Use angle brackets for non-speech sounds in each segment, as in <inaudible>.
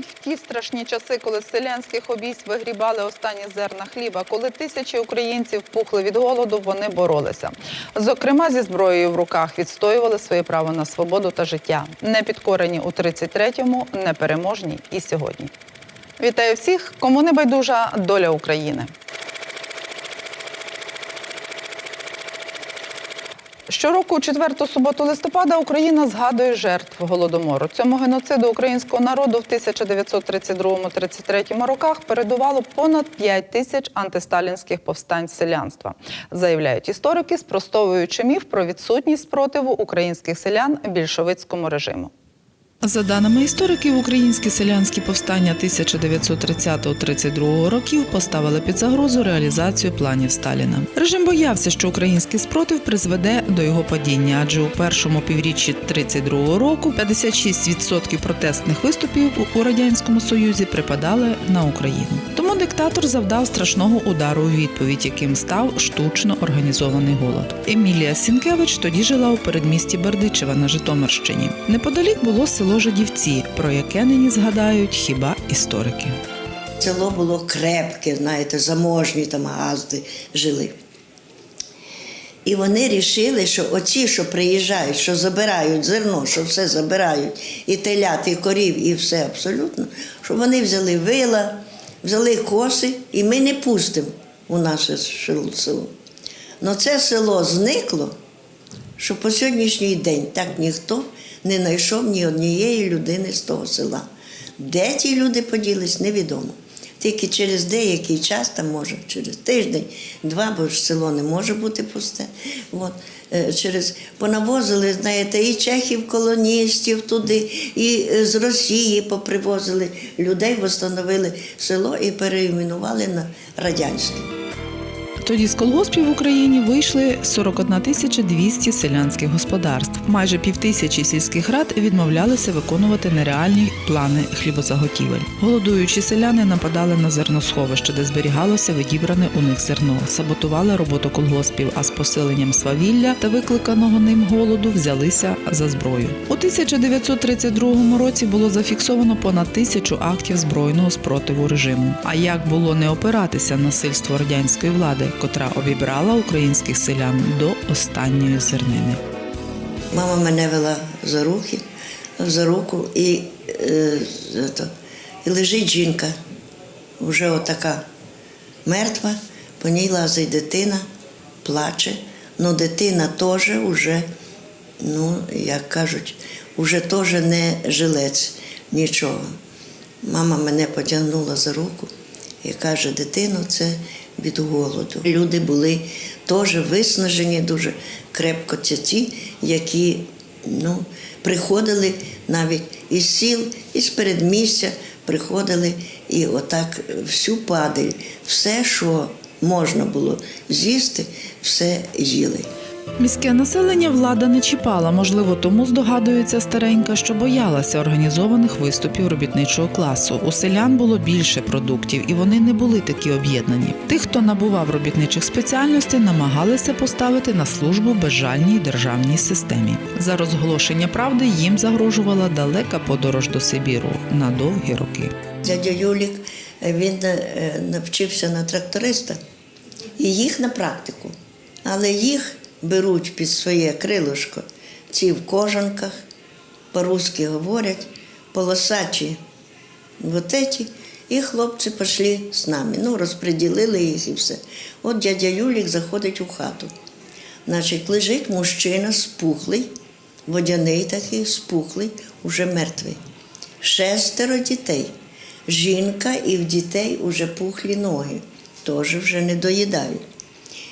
ті страшні часи, коли селянських обійсть вигрібали останні зерна хліба, коли тисячі українців пухли від голоду, вони боролися. Зокрема, зі зброєю в руках відстоювали своє право на свободу та життя, не підкорені у 33-му, непереможні і сьогодні. Вітаю всіх, кому не байдужа доля України. Щороку, четверту суботу листопада, Україна згадує жертв голодомору. Цьому геноциду українського народу в 1932-33 роках передувало понад 5 тисяч антисталінських повстань селянства, заявляють історики, спростовуючи міф про відсутність спротиву українських селян більшовицькому режиму. За даними істориків, українські селянські повстання 1930-32 років поставили під загрозу реалізацію планів Сталіна. Режим боявся, що український спротив призведе до його падіння, адже у першому півріччі 32 року 56% протестних виступів у радянському союзі припадали на Україну. Диктатор завдав страшного удару у відповідь, яким став штучно організований голод. Емілія Сінкевич тоді жила у передмісті Бердичева на Житомирщині. Неподалік було село Жадівці, про яке нині згадають хіба історики. Село було крепке, знаєте, заможні там газди жили. І вони рішили, що оці, що приїжджають, що забирають зерно, що все забирають, і телят, і корів, і все абсолютно, що вони взяли вила, взяли коси, і ми не пустимо у наше село. Але це село зникло, що по сьогоднішній день так ніхто не знайшов ні однієї людини з того села. Де ті люди поділись, невідомо. Тільки через деякий час, там може через тиждень, два, бо ж село не може бути пусте. От, е, через понавозили, знаєте, і чехів, колоністів туди, і е, з Росії попривозили людей, встановили село і переіменували на радянське. Тоді з колгоспів в Україні вийшли 41 тисяча 200 селянських господарств. Майже півтисячі сільських рад відмовлялися виконувати нереальні плани хлібозаготівель. Голодуючі селяни нападали на зерносховище, де зберігалося відібране у них зерно, саботували роботу колгоспів, а з посиленням свавілля та викликаного ним голоду взялися за зброю. У 1932 році було зафіксовано понад тисячу актів збройного спротиву режиму. А як було не опиратися насильству радянської влади, котра обібрала українських селян до останньої зернини? Мама мене вела за руки, за руку, і, е, і лежить жінка, вже отака мертва, по ній лазить дитина, плаче. Ну, дитина теж вже, ну, як кажуть, вже теж не жилець нічого. Мама мене потягнула за руку і каже, дитино, це від голоду. Люди були теж виснажені, дуже крепко це ті, які ну, приходили навіть із сіл, із передмістя, приходили і отак всю падель, все, що можна було з'їсти, все їли. Міське населення влада не чіпала, можливо, тому здогадується старенька, що боялася організованих виступів робітничого класу. У селян було більше продуктів, і вони не були такі об'єднані. Тих, хто набував робітничих спеціальностей, намагалися поставити на службу безжальній державній системі. За розголошення правди їм загрожувала далека подорож до Сибіру на довгі роки. Дядя Юлік е, він е, навчився на тракториста і їх на практику. Але їх беруть під своє крилишко ці в кожанках, по-русски говорять, полосачі вот эти, і хлопці пішли з нами. Ну, розподілили їх і все. От дядя Юлік заходить у хату. Значить, лежить мужчина спухлий, водяний такий, спухлий, уже мертвий. Шестеро дітей. Жінка і в дітей уже пухлі ноги, теж вже не доїдають.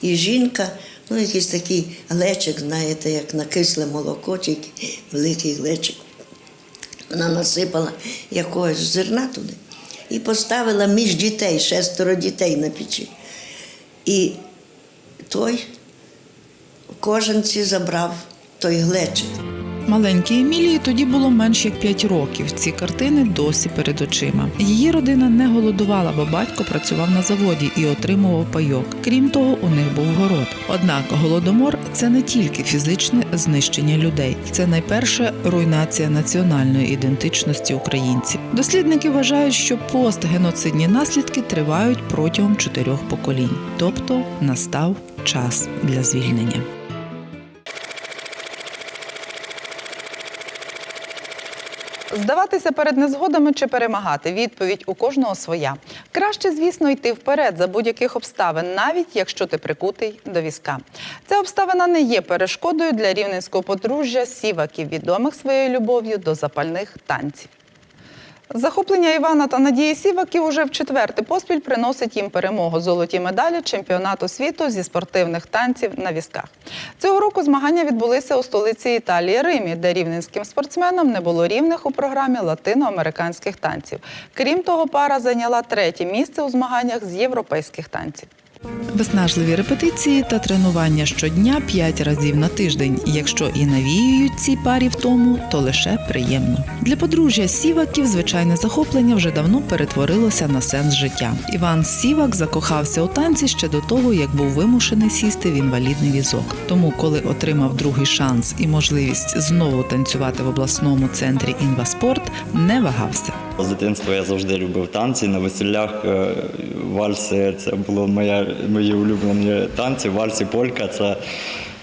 І жінка, ну, якийсь такий глечик, знаєте, як на кисле молоко, тільки великий глечик. Вона насипала якогось зерна туди і поставила між дітей, шестеро дітей на печі. І той кожен ці забрав той глечик. Маленькій Емілії тоді було менш як 5 років. Ці картини досі перед очима. Її родина не голодувала, бо батько працював на заводі і отримував пайок. Крім того, у них був город. Однак голодомор це не тільки фізичне знищення людей, це найперше руйнація національної ідентичності українців. Дослідники вважають, що постгеноцидні наслідки тривають протягом чотирьох поколінь, тобто настав час для звільнення. Здаватися перед незгодами чи перемагати відповідь у кожного своя. Краще, звісно, йти вперед за будь-яких обставин, навіть якщо ти прикутий до візка. Ця обставина не є перешкодою для рівненського подружжя сіваків, відомих своєю любов'ю до запальних танців. Захоплення Івана та Надії Сіваків уже в четвертий поспіль приносить їм перемогу золоті медалі чемпіонату світу зі спортивних танців на візках. Цього року змагання відбулися у столиці Італії Римі, де рівненським спортсменам не було рівних у програмі латиноамериканських танців. Крім того, пара зайняла третє місце у змаганнях з європейських танців. Виснажливі репетиції та тренування щодня 5 разів на тиждень. Якщо і навіюють цій парі в тому, то лише приємно. Для подружжя Сіваків звичайне захоплення вже давно перетворилося на сенс життя. Іван Сівак закохався у танці ще до того, як був вимушений сісти в інвалідний візок. Тому, коли отримав другий шанс і можливість знову танцювати в обласному центрі інваспорт, не вагався. З дитинства я завжди любив танці. На весіллях е, вальси це було моя, мої улюблені танці. Вальси полька це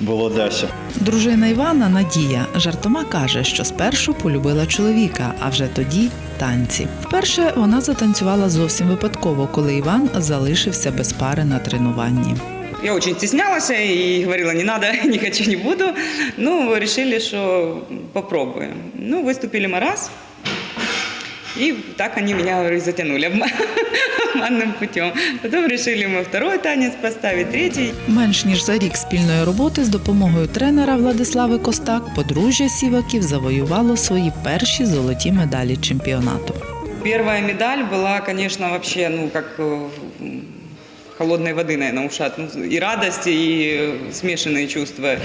було дещо. Дружина Івана Надія жартома каже, що спершу полюбила чоловіка, а вже тоді танці. Вперше вона затанцювала зовсім випадково, коли Іван залишився без пари на тренуванні. Я очень стеснялась и говорила, не надо, <laughs> не хочу, не буду. Ну, решили, что попробуем. Ну, выступили мы раз. И так они меня говорю, затянули обма- обманным <laughs> путем. Потом решили мы второй танец поставить, третий. Менш ніж за рік спільної роботи з допомогою тренера Владислави Костак подружжя Сіваків завоювало свої перші золоті медалі чемпіонату. Первая медаль была, конечно, вообще, ну, как э, м, холодной воды, наверное, ушат. Ну, и радость, и э, смешанные чувства.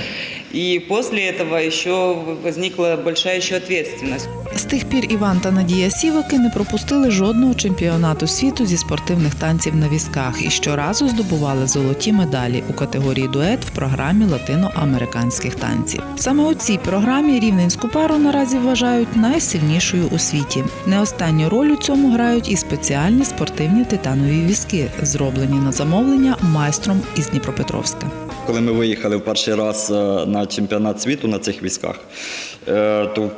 И после этого еще возникла большая еще ответственность. З тих пір Іван та Надія Сіваки не пропустили жодного чемпіонату світу зі спортивних танців на візках і щоразу здобували золоті медалі у категорії дует в програмі латиноамериканських танців. Саме у цій програмі рівненську пару наразі вважають найсильнішою у світі. Не останню роль у цьому грають і спеціальні спортивні титанові візки, зроблені на замовлення майстром із Дніпропетровська. Коли ми виїхали в перший раз е, на чемпіонат світу на цих військах, е, то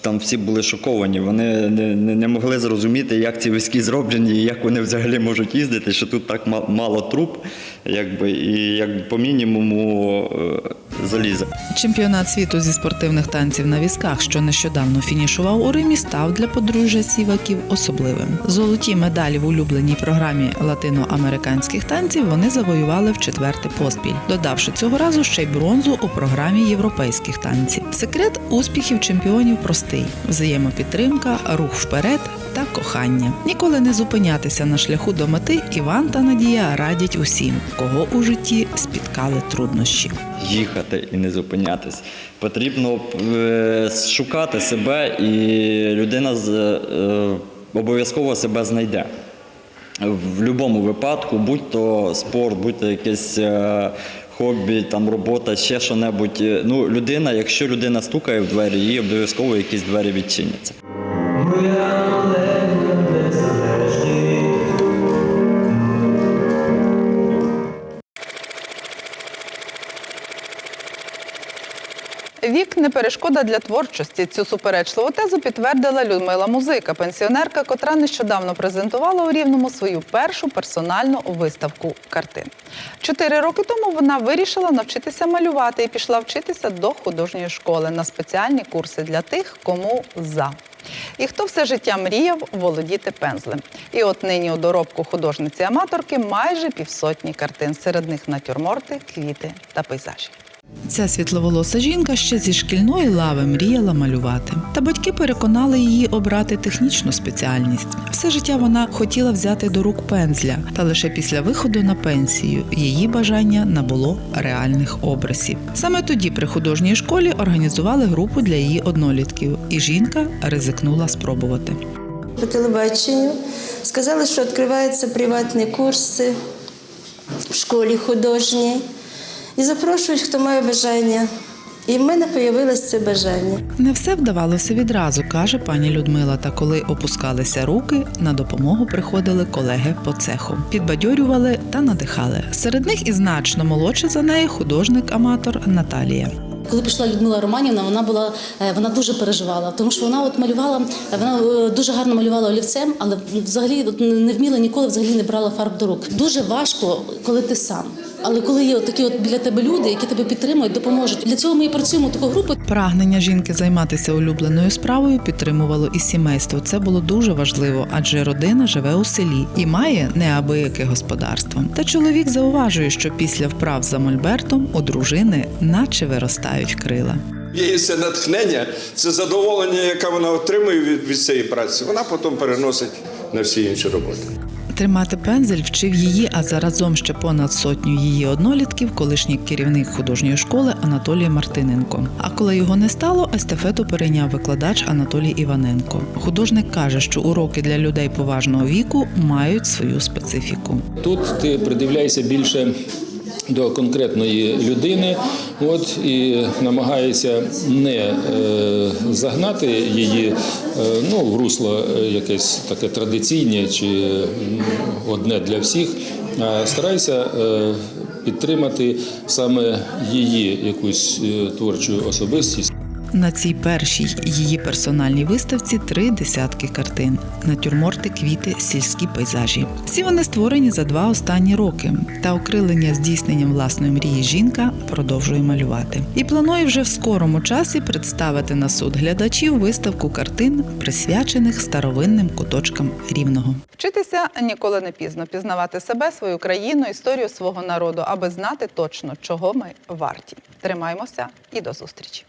там всі були шоковані. Вони не, не, могли зрозуміти, як ці військи зроблені, і як вони взагалі можуть їздити, що тут так ма- мало труп, якби, і як по мінімуму е, заліза. Чемпіонат світу зі спортивних танців на візках, що нещодавно фінішував у Римі, став для подружжя сіваків особливим. Золоті медалі в улюбленій програмі латиноамериканських танців вони завоювали в четвертий поспіль, додавши цього разу ще й бронзу у програмі європейських танців. Секрет успіхів чемпіонів простий: взаємопідтримка, рух вперед та кохання. Ніколи не зупинятися на шляху до мети. Іван та Надія радять усім, кого у житті спіткали труднощі. їхати і не зупинятись. Потрібно е, шукати себе, і людина з- е, обов'язково себе знайде. В будь-якому випадку, будь то спорт, будь то якесь е, хобі, там робота, ще що-небудь. Е, Ну, людина, якщо людина стукає в двері, їй обов'язково якісь двері відчиняться. Не перешкода для творчості. Цю суперечливу тезу підтвердила Людмила Музика, пенсіонерка, котра нещодавно презентувала у Рівному свою першу персональну виставку картин. Чотири роки тому вона вирішила навчитися малювати і пішла вчитися до художньої школи на спеціальні курси для тих, кому за. І хто все життя мріяв володіти пензлем. І от нині у доробку художниці-аматорки майже півсотні картин. Серед них натюрморти, квіти та пейзажі. Ця світловолоса жінка ще зі шкільної лави мріяла малювати. Та батьки переконали її обрати технічну спеціальність. Все життя вона хотіла взяти до рук пензля, та лише після виходу на пенсію її бажання набуло реальних образів. Саме тоді при художній школі організували групу для її однолітків, і жінка ризикнула спробувати. по телебаченню. Сказали, що відкриваються приватні курси в школі художній. І запрошують, хто має бажання. І в мене з'явилось це бажання. Не все вдавалося відразу, каже пані Людмила. Та коли опускалися руки, на допомогу приходили колеги по цеху, підбадьорювали та надихали. Серед них і значно молодша за неї художник-аматор Наталія. Коли пішла Людмила Романівна, вона була е, вона дуже переживала, тому що вона от малювала, вона е, дуже гарно малювала олівцем, але взагалі от не вміла ніколи взагалі не брала фарб до рук. Дуже важко, коли ти сам. Але коли є такі от біля тебе люди, які тебе підтримують, допоможуть. Для цього ми і працюємо таку групу. Прагнення жінки займатися улюбленою справою підтримувало і сімейство. Це було дуже важливо, адже родина живе у селі і має неабияке господарство. Та чоловік зауважує, що після вправ за мольбертом у дружини наче виростають крила. Її це натхнення, це задоволення, яке вона отримує від, від цієї праці. Вона потім переносить на всі інші роботи. Тримати пензель вчив її, а заразом ще понад сотню її однолітків, колишній керівник художньої школи Анатолій Мартиненко. А коли його не стало, естафету перейняв викладач Анатолій Іваненко. Художник каже, що уроки для людей поважного віку мають свою специфіку. Тут ти придивляєшся більше до конкретної людини, от і намагається не е, загнати її е, ну, в русло якесь таке традиційне чи одне для всіх, а старайся е, підтримати саме її якусь творчу особистість. На цій першій її персональній виставці три десятки картин: натюрморти, квіти, сільські пейзажі. Всі вони створені за два останні роки. Та окрилення здійсненням власної мрії жінка продовжує малювати. І планує вже в скорому часі представити на суд глядачів виставку картин, присвячених старовинним куточкам рівного. Вчитися ніколи не пізно, пізнавати себе, свою країну, історію свого народу, аби знати точно, чого ми варті. Тримаймося і до зустрічі.